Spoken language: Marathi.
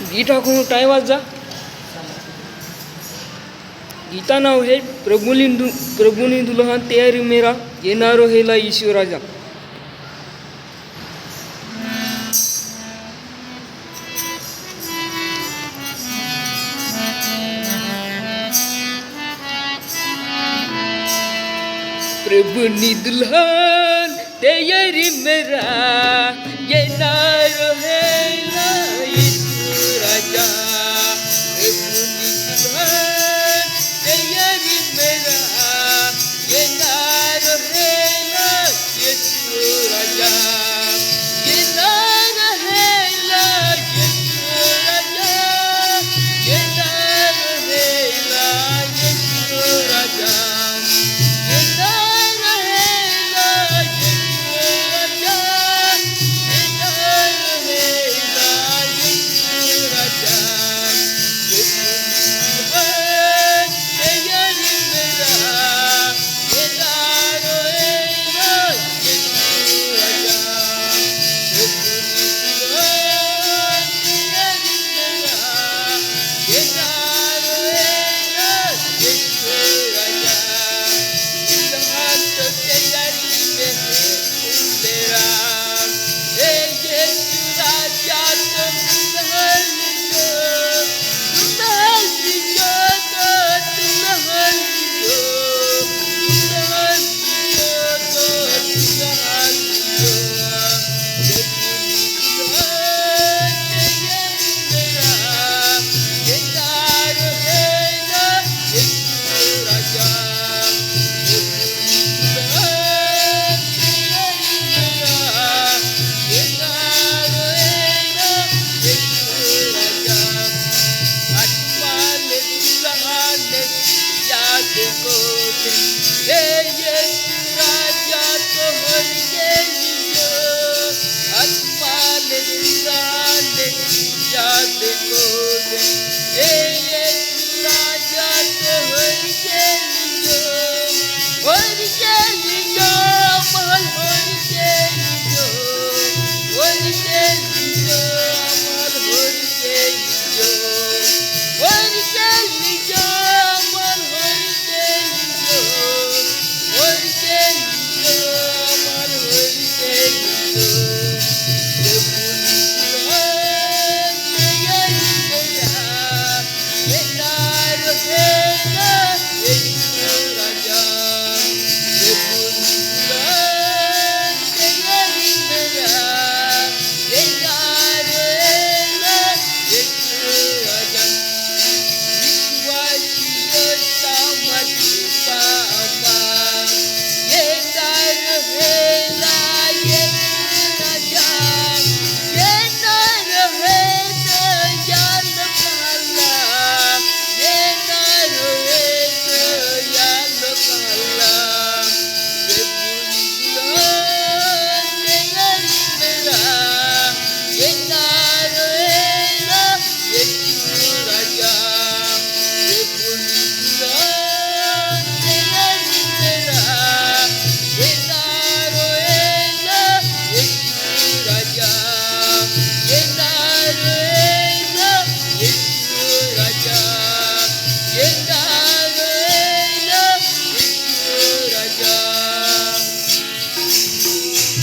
गीता को टाइम वाजा? गीता नाव हे प्रभुनी प्रभुनी दुल्हन तयारी मेरा येणारो हेला ईश्वराजा प्रभुनी दुल्हन तयारी मेरा येणार